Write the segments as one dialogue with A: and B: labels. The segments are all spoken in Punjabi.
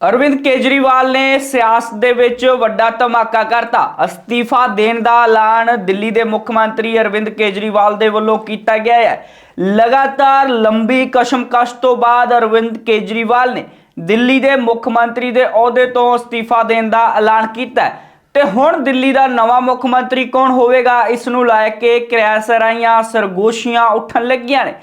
A: ਅਰਵਿੰਦ ਕੇਜਰੀਵਾਲ ਨੇ ਸਿਆਸਤ ਦੇ ਵਿੱਚ ਵੱਡਾ ਧਮਾਕਾ ਕਰਤਾ। ਅਸਤੀਫਾ ਦੇਣ ਦਾ ਐਲਾਨ ਦਿੱਲੀ ਦੇ ਮੁੱਖ ਮੰਤਰੀ ਅਰਵਿੰਦ ਕੇਜਰੀਵਾਲ ਦੇ ਵੱਲੋਂ ਕੀਤਾ ਗਿਆ ਹੈ। ਲਗਾਤਾਰ ਲੰਬੀ ਕਸ਼ਮਕਸ਼ ਤੋਂ ਬਾਅਦ ਅਰਵਿੰਦ ਕੇਜਰੀਵਾਲ ਨੇ ਦਿੱਲੀ ਦੇ ਮੁੱਖ ਮੰਤਰੀ ਦੇ ਅਹੁਦੇ ਤੋਂ ਅਸਤੀਫਾ ਦੇਣ ਦਾ ਐਲਾਨ ਕੀਤਾ ਤੇ ਹੁਣ ਦਿੱਲੀ ਦਾ ਨਵਾਂ ਮੁੱਖ ਮੰਤਰੀ ਕੌਣ ਹੋਵੇਗਾ, ਇਸ ਨੂੰ ਲੈ ਕੇ ਕਿਰਿਆਸਰਾਈਆਂ ਸਰਗੋਸ਼ੀਆਂ ਉੱਠਣ ਲੱਗੀਆਂ ਨੇ।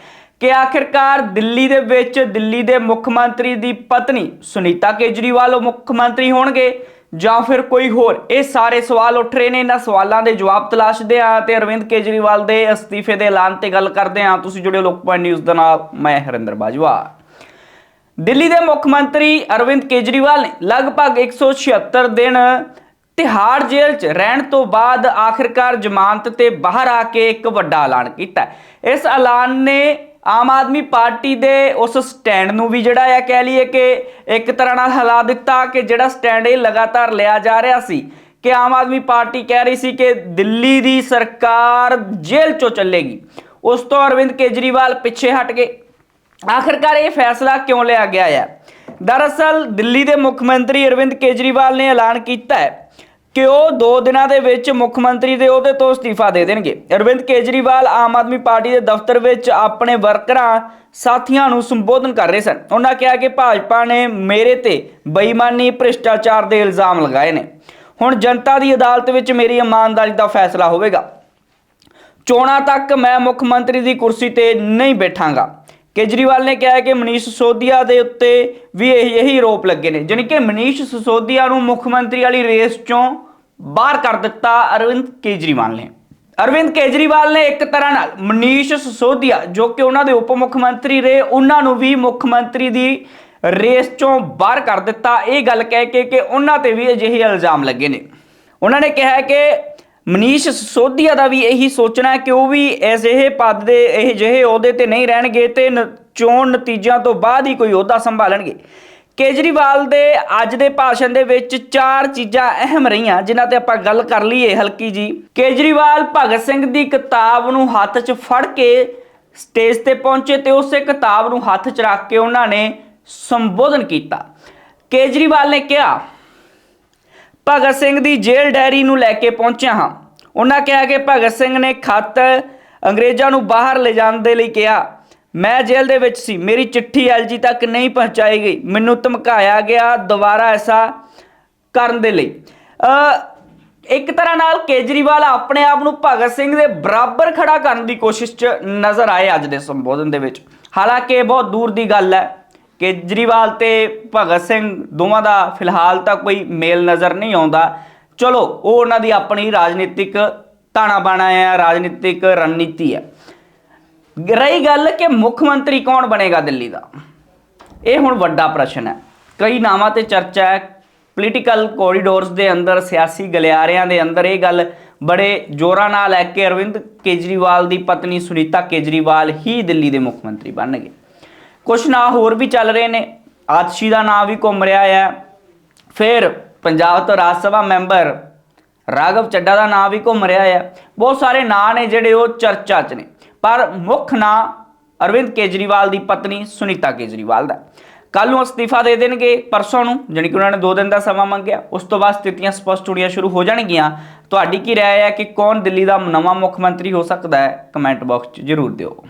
A: ਕਿ ਆਖਿਰਕਾਰ ਦਿੱਲੀ ਦੇ ਵਿੱਚ ਦਿੱਲੀ ਦੇ ਮੁੱਖ ਮੰਤਰੀ ਦੀ ਪਤਨੀ ਸੁਨੀਤਾ ਕੇਜਰੀਵਾਲ ਉਹ ਮੁੱਖ ਮੰਤਰੀ ਹੋਣਗੇ ਜਾਂ ਫਿਰ ਕੋਈ ਹੋਰ? ਇਹ ਸਾਰੇ ਸਵਾਲ ਉੱਠ ਰਹੇ ਨੇ, ਇਹਨਾਂ ਸਵਾਲਾਂ ਦੇ ਜਵਾਬ ਤਲਾਸ਼ਦੇ ਆ ਤੇ ਅਰਵਿੰਦ ਕੇਜਰੀਵਾਲ ਦੇ ਅਸਤੀਫੇ ਦੇ ਐਲਾਨ ਤੇ ਗੱਲ ਕਰਦੇ ਆ ਤੁਸੀਂ ਜੁੜਿਓ ਲੋਕ ਪੁਆਇੰਟ ਨਿਊਜ਼ ਦੇ ਨਾਲ, ਮੈਂ ਹਰਿੰਦਰ ਬਾਜਵਾ। ਦਿੱਲੀ ਦੇ ਮੁੱਖ ਮੰਤਰੀ ਅਰਵਿੰਦ ਕੇਜਰੀਵਾਲ ਨੇ ਲਗਭਗ 176 ਦਿਨ ਤਿਹਾੜ ਜੇਲ੍ਹ 'ਚ ਰਹਿਣ ਤੋਂ ਬਾਅਦ ਆਖਿਰਕਾਰ ਜ਼ਮਾਨਤ ਤੇ ਬਾਹਰ ਆ ਕੇ ਇੱਕ ਵੱਡਾ ਐਲਾਨ ਕੀਤਾ। ਇਸ ਐਲਾਨ ਨੇ ਆਮ ਆਦਮੀ ਪਾਰਟੀ ਦੇ ਉਸ ਸਟੈਂਡ ਨੂੰ ਵੀ ਜਿਹੜਾ ਆ ਕਹਿ ਲਈਏ ਕਿ ਇੱਕ ਤਰ੍ਹਾਂ ਨਾਲ ਹਿਲਾ ਦਿੱਤਾ ਕਿ ਜਿਹੜਾ ਸਟੈਂਡ ਇਹ ਲਗਾਤਾਰ ਲਿਆ ਜਾ ਰਿਹਾ ਸੀ ਕਿ ਆਮ ਆਦਮੀ ਪਾਰਟੀ ਕਹਿ ਰਹੀ ਸੀ ਕਿ ਦਿੱਲੀ ਦੀ ਸਰਕਾਰ ਜੇਲ੍ਹ 'ਚੋਂ ਚੱਲੇਗੀ। ਉਸ ਤੋਂ ਅਰਵਿੰਦ ਕੇਜਰੀਵਾਲ ਪਿੱਛੇ ਹਟ ਗਏ। ਆਖਿਰਕਾਰ ਇਹ ਫੈਸਲਾ ਕਿਉਂ ਲਿਆ ਗਿਆ ਹੈ ਦਰਅਸਲ ਦਿੱਲੀ ਦੇ ਮੁੱਖ ਮੰਤਰੀ ਅਰਵਿੰਦ ਕੇਜਰੀਵਾਲ ਨੇ ਐਲਾਨ ਕੀਤਾ ਹੈ ਕਿ ਉਹ 2 ਦਿਨਾਂ ਦੇ ਵਿੱਚ ਮੁੱਖ ਮੰਤਰੀ ਦੇ ਅਹੁਦੇ ਤੋਂ ਅਸਤੀਫਾ ਦੇ ਦੇਣਗੇ। ਅਰਵਿੰਦ ਕੇਜਰੀਵਾਲ ਆਮ ਆਦਮੀ ਪਾਰਟੀ ਦੇ ਦਫ਼ਤਰ ਵਿੱਚ ਆਪਣੇ ਵਰਕਰਾਂ, ਸਾਥੀਆਂ ਨੂੰ ਸੰਬੋਧਨ ਕਰ ਰਹੇ ਸਨ। ਉਹਨਾਂ ਕਿਹਾ ਕਿ ਭਾਜਪਾ ਨੇ ਮੇਰੇ ਤੇ ਬੇਈਮਾਨੀ, ਭ੍ਰਿਸ਼ਟਾਚਾਰ ਦੇ ਇਲਜ਼ਾਮ ਲਗਾਏ ਨੇ। ਹੁਣ ਜਨਤਾ ਦੀ ਅਦਾਲਤ ਵਿੱਚ ਮੇਰੀ ਇਮਾਨਦਾਰੀ ਦਾ ਫੈਸਲਾ ਹੋਵੇਗਾ। ਚੋਣਾਂ ਤੱਕ ਮੈਂ ਮੁੱਖ ਮੰਤਰੀ ਦੀ ਕੁਰਸੀ ਤੇ ਨਹੀਂ ਬੈਠਾਂਗਾ। ਕੇਜਰੀਵਾਲ ਨੇ ਕਿਹਾ ਕਿ ਮਨੀਸ਼ ਸਿਸੋਦੀਆ ਦੇ ਉੱਤੇ ਵੀ ਇਹ ਇਹੀ ਆਰੋਪ ਲੱਗੇ ਨੇ। ਜਾਣੀ ਕਿ ਮਨੀਸ਼ ਸਿਸੋਦੀਆ ਨੂੰ ਮੁੱਖ ਮੰਤਰੀ ਵਾਲੀ ਰੇਸ ਚੋਂ ਬਾਹਰ ਕਰ ਦਿੱਤਾ ਅਰਵਿੰਦ ਕੇਜਰੀਵਾਲ ਨੇ। ਅਰਵਿੰਦ ਕੇਜਰੀਵਾਲ ਨੇ ਇੱਕ ਤਰ੍ਹਾਂ ਨਾਲ ਮਨੀਸ਼ ਸਿਸੋਦੀਆ, ਜੋ ਕਿ ਉਹਨਾਂ ਦੇ ਉਪ ਮੁੱਖ ਮੰਤਰੀ ਰਹੇ, ਉਹਨਾਂ ਨੂੰ ਵੀ ਮੁੱਖ ਮੰਤਰੀ ਦੀ ਰੇਸ ਚੋਂ ਬਾਹਰ ਕਰ ਦਿੱਤਾ। ਇਹ ਗੱਲ ਕਹਿ ਕੇ ਕਿ ਉਹਨਾਂ ਤੇ ਵੀ ਅਜਿਹੇ ਇਲਜ਼ਾਮ ਲੱਗੇ ਨੇ। ਉਹਨਾਂ ਨੇ ਕਿਹਾ ਕਿ ਮਨੀਸ਼ ਸਿਸੋਦੀਆ ਦਾ ਵੀ ਇਹੀ ਸੋਚਣਾ ਹੈ ਕਿ ਉਹ ਵੀ ਅਜਿਹੇ ਪਦ ਦੇ ਇਹ ਜਿਹੇ ਅਹੁਦੇ ਤੇ ਨਹੀਂ ਰਹਿਣਗੇ ਤੇ ਨ- ਚੋਣ ਨਤੀਜਿਆਂ ਤੋਂ ਬਾਅਦ ਹੀ ਕੋਈ ਅਹੁਦਾ ਸੰਭਾਲਣਗੇ। ਕੇਜਰੀਵਾਲ ਦੇ ਅੱਜ ਦੇ ਭਾਸ਼ਣ ਦੇ ਵਿੱਚ ਚਾਰ ਚੀਜ਼ਾਂ ਅਹਿਮ ਰਹੀਆਂ, ਜਿਨ੍ਹਾਂ ਤੇ ਆਪਾਂ ਗੱਲ ਕਰ ਲਈਏ ਹਲਕੀ ਜੀ। ਕੇਜਰੀਵਾਲ ਭਗਤ ਸਿੰਘ ਦੀ ਕਿਤਾਬ ਨੂੰ ਹੱਥ 'ਚ ਫੜ ਕੇ ਸਟੇਜ ਤੇ ਪਹੁੰਚੇ ਤੇ ਉਸੇ ਕਿਤਾਬ ਨੂੰ ਹੱਥ 'ਚ ਰੱਖ ਕੇ ਉਹਨਾਂ ਨੇ ਸੰਬੋਧਨ ਕੀਤਾ। ਕੇਜਰੀਵਾਲ ਨੇ ਕਿਹਾ ਭਗਤ ਸਿੰਘ ਦੀ ਜੇਲ੍ਹ ਡਾਇਰੀ ਨੂੰ ਲੈ ਕੇ ਪਹੁੰਚਿਆ ਹਾਂ। ਉਹਨਾਂ ਕਿਹਾ ਕਿ ਭਗਤ ਸਿੰਘ ਨੇ ਖੱਤ ਅੰਗਰੇਜ਼ਾਂ ਨੂੰ ਬਾਹਰ ਲਿਜਾਣ ਦੇ ਲਈ ਕਿਹਾ। ਮੈਂ ਜੇਲ੍ਹ ਦੇ ਵਿੱਚ ਸੀ। ਮੇਰੀ ਚਿੱਠੀ ਐਲਜੀ ਤੱਕ ਨਹੀਂ ਪਹੁੰਚਾਈ ਗਈ। ਮੈਨੂੰ ਧਮਕਾਇਆ ਗਿਆ ਦੁਬਾਰਾ ਐਸਾ ਕਰਨ ਦੇ ਲਈ। ਇੱਕ ਤਰ੍ਹਾਂ ਨਾਲ ਕੇਜਰੀਵਾਲ ਆਪਣੇ ਆਪ ਨੂੰ ਭਗਤ ਸਿੰਘ ਦੇ ਬਰਾਬਰ ਖੜਾ ਕਰਨ ਦੀ ਕੋਸ਼ਿਸ਼ 'ਚ ਨਜ਼ਰ ਆਏ ਅੱਜ ਦੇ ਸੰਬੋਧਨ ਦੇ ਵਿੱਚ। ਹਾਲਾਂਕਿ ਇਹ ਬਹੁਤ ਦੂਰ ਦੀ ਗੱਲ ਹੈ। ਕੇਜਰੀਵਾਲ ਤੇ ਭਗਤ ਸਿੰਘ ਦੋਵਾਂ ਦਾ ਫਿਲਹਾਲ ਤਾਂ ਕੋਈ ਮੇਲ ਨਜ਼ਰ ਨਹੀਂ ਆਉਂਦਾ। ਚਲੋ, ਉਹ ਉਹਨਾਂ ਦੀ ਆਪਣੀ ਰਾਜਨੀਤਿਕ ਤਾਣਾ ਬਾਣਾ ਹੈ, ਰਾਜਨੀਤਿਕ ਰਣਨੀਤੀ ਹੈ। ਰਹੀ ਗੱਲ ਕਿ ਮੁੱਖ ਮੰਤਰੀ ਕੌਣ ਬਣੇਗਾ ਦਿੱਲੀ ਦਾ? ਇਹ ਹੁਣ ਵੱਡਾ ਪ੍ਰਸ਼ਨ ਹੈ। ਕਈ ਨਾਵਾਂ ਤੇ ਚਰਚਾ ਹੈ। ਪੋਲੀਟੀਕਲ ਕੋਰੀਡੋਰਸ ਦੇ ਅੰਦਰ, ਸਿਆਸੀ ਗਲਿਆਰਿਆਂ ਦੇ ਅੰਦਰ ਇਹ ਗੱਲ ਬੜੇ ਜ਼ੋਰਾਂ ਨਾਲ ਹੈ ਕਿ ਅਰਵਿੰਦ ਕੇਜਰੀਵਾਲ ਦੀ ਪਤਨੀ ਸੁਨੀਤਾ ਕੇਜਰੀਵਾਲ ਹੀ ਦਿੱਲੀ ਦੇ ਮੁੱਖ ਮੰਤਰੀ ਬਣਨਗੇ। ਕੁਝ ਨਾਂ ਹੋਰ ਵੀ ਚੱਲ ਰਹੇ ਨੇ। ਆਤਸ਼ੀ ਦਾ ਨਾਂ ਵੀ ਘੁੰਮ ਰਿਹਾ ਹੈ। ਫਿਰ ਪੰਜਾਬ ਤੋਂ ਰਾਜ ਸਭਾ ਮੈਂਬਰ ਰਾਘਵ ਚੱਡਾ ਦਾ ਨਾਂ ਵੀ ਘੁੰਮ ਰਿਹਾ ਹੈ। ਬਹੁਤ ਸਾਰੇ ਨਾਂ ਨੇ ਜਿਹੜੇ ਉਹ ਚਰਚਾ 'ਚ ਨੇ। ਪਰ ਮੁੱਖ ਨਾਂ ਅਰਵਿੰਦ ਕੇਜਰੀਵਾਲ ਦੀ ਪਤਨੀ ਸੁਨੀਤਾ ਕੇਜਰੀਵਾਲ ਦਾ। ਕੱਲ ਨੂੰ ਅਸਤੀਫਾ ਦੇ ਦੇਣਗੇ ਪਰਸੋਂ ਨੂੰ, ਜਾਣੀ ਕਿ ਉਹਨਾਂ ਨੇ 2 ਦਿਨ ਦਾ ਸਮਾਂ ਮੰਗਿਆ। ਉਸ ਤੋਂ ਬਾਅਦ ਸਥਿਤੀਆਂ ਸਪਸ਼ਟ ਹੋਣੀਆਂ ਸ਼ੁਰੂ ਹੋ ਜਾਣਗੀਆਂ। ਤੁਹਾਡੀ ਕੀ ਰਾਏ ਹੈ ਕਿ ਕੌਣ ਦਿੱਲੀ ਦਾ ਨਵਾਂ ਮੁੱਖ ਮੰਤਰੀ ਹੋ ਸਕਦਾ ਹੈ? ਕਮੈਂਟ ਬਾਕਸ 'ਚ ਜ਼ਰੂਰ ਦਿਓ।